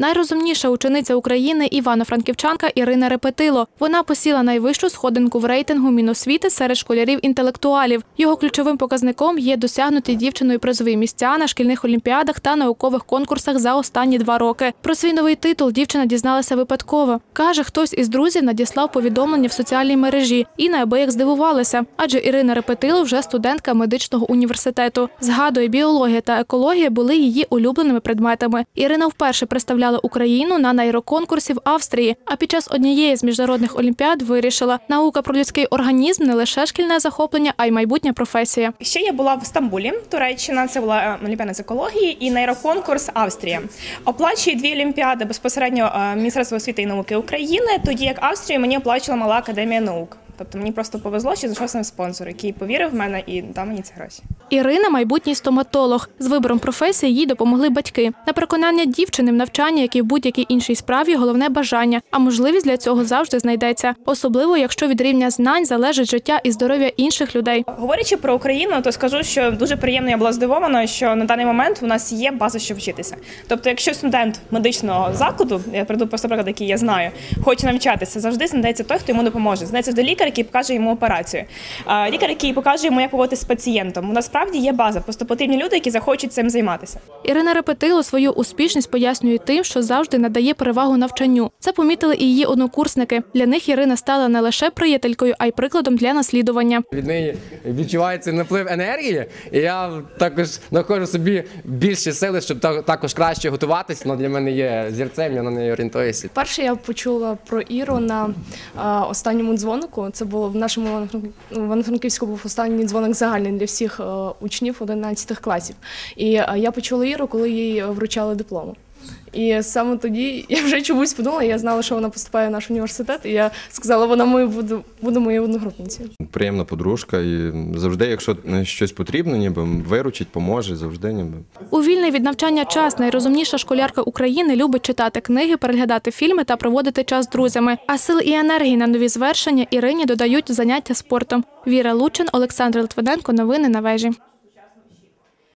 Найрозумніша учениця України Івано-Франківчанка Ірина Репетило. Вона посіла найвищу сходинку в рейтингу Міносвіти серед школярів-інтелектуалів. Його ключовим показником є досягнуті дівчиною призові місця на шкільних олімпіадах та наукових конкурсах за останні два роки. Про свій новий титул дівчина дізналася випадково. Каже, хтось із друзів надіслав повідомлення в соціальній мережі і неабияк здивувалася, адже Ірина Репетило вже студентка медичного університету. Згадує, біологія та екологія були її улюбленими предметами. Ірина вперше представляла Україну на нейроконкурсі в Австрії. А під час однієї з міжнародних олімпіад вирішила, наука про людський організм не лише шкільне захоплення, а й майбутня професія. Ще я була в Стамбулі, Туреччина. Це була е, олімпіада з екології і нейроконкурс Австрія. Оплачує дві олімпіади безпосередньо е, Міністерство освіти і науки України. Тоді як Австрію мені оплачувала мала академія наук. Тобто мені просто повезло, що знайшовся спонсор, який повірив в мене і дав мені ці гроші. Ірина майбутній стоматолог. З вибором професії їй допомогли батьки. На переконання дівчини в навчанні, як і в будь-якій іншій справі, головне бажання, а можливість для цього завжди знайдеться. Особливо, якщо від рівня знань залежить життя і здоров'я інших людей. Говорячи про Україну, то скажу, що дуже приємно я була здивована, що на даний момент у нас є база, щоб вчитися. Тобто, якщо студент медичного закладу, я прийду просто приклад, який я знаю, хоче навчатися, завжди знайдеться той, хто йому допоможе. Знайдеться до лікар, який покаже йому операцію. Лікар, який покаже йому, як поводитися з пацієнтом. У нас справді є база, просто потрібні люди, які захочуть цим займатися. Ірина Репетило свою успішність пояснює тим, що завжди надає перевагу навчанню. Це помітили і її однокурсники. Для них Ірина стала не лише приятелькою, а й прикладом для наслідування. Від неї відчувається наплив енергії, і я також знаходжу собі більше сили, щоб та- також краще готуватися. Вона для мене є зірцем, я на неї орієнтуюся. Перше я почула про Іру на останньому дзвонику. Це було в нашому Івано-Франківську був останній дзвоник загальний для всіх е, учнів 11 класів. І е, я почула Іру, коли їй вручали диплом. І саме тоді я вже чомусь подумала, я знала, що вона поступає в наш університет, і я сказала, вона мою буде, буде моєю одногрупницею. Приємна подружка, і завжди, якщо щось потрібно, ніби виручить, поможе, завжди ніби. У вільний від навчання час найрозумніша школярка України любить читати книги, переглядати фільми та проводити час з друзями. А сил і енергії на нові звершення Ірині додають заняття спортом. Віра Лучин, Олександр Литвиненко. Новини на вежі.